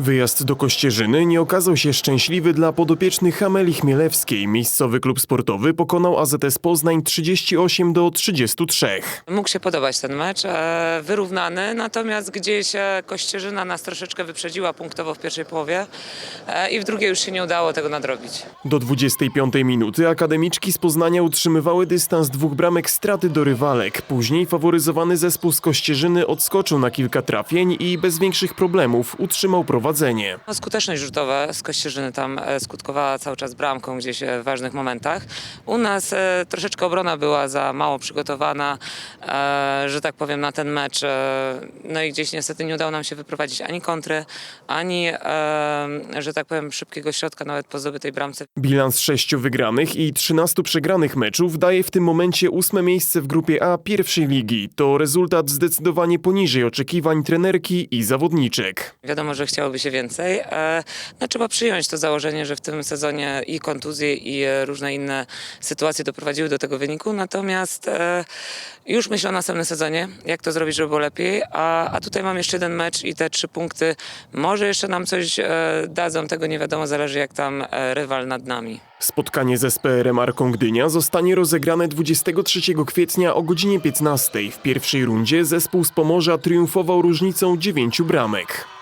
Wyjazd do Kościerzyny nie okazał się szczęśliwy dla podopiecznych Hameli Chmielewskiej. Miejscowy klub sportowy pokonał AZS Poznań 38 do 33. Mógł się podobać ten mecz, e, wyrównany, natomiast gdzieś e, Kościerzyna nas troszeczkę wyprzedziła punktowo w pierwszej połowie e, i w drugiej już się nie udało tego nadrobić. Do 25 minuty akademiczki z Poznania utrzymywały dystans dwóch bramek straty do rywalek. Później faworyzowany zespół z Kościerzyny odskoczył na kilka trafień i bez większych problemów utrzymał prowadzenie. No, skuteczność rzutowa z Kościerzyny tam e, skutkowała cały czas bramką gdzieś e, w ważnych momentach. U nas e, troszeczkę obrona była za mało przygotowana, że tak powiem, na ten mecz. No i gdzieś niestety nie udało nam się wyprowadzić ani kontry, ani, że tak powiem, szybkiego środka nawet po zdobytej bramce. Bilans sześciu wygranych i 13 przegranych meczów daje w tym momencie ósme miejsce w grupie A pierwszej ligi. To rezultat zdecydowanie poniżej oczekiwań trenerki i zawodniczek. Wiadomo, że chciałoby się więcej. E, No, trzeba przyjąć to założenie, że w tym sezonie i kontuzje, i e, różne inne sytuacje doprowadziły do tego wyniku. Natomiast e, już myślę o następnym sezonie, jak to zrobić, żeby było lepiej. A, a tutaj mam jeszcze jeden mecz i te trzy punkty może jeszcze nam coś dadzą. Tego nie wiadomo, zależy jak tam rywal nad nami. Spotkanie z SPR Arką Gdynia zostanie rozegrane 23 kwietnia o godzinie 15. W pierwszej rundzie zespół z Pomorza triumfował różnicą 9 bramek.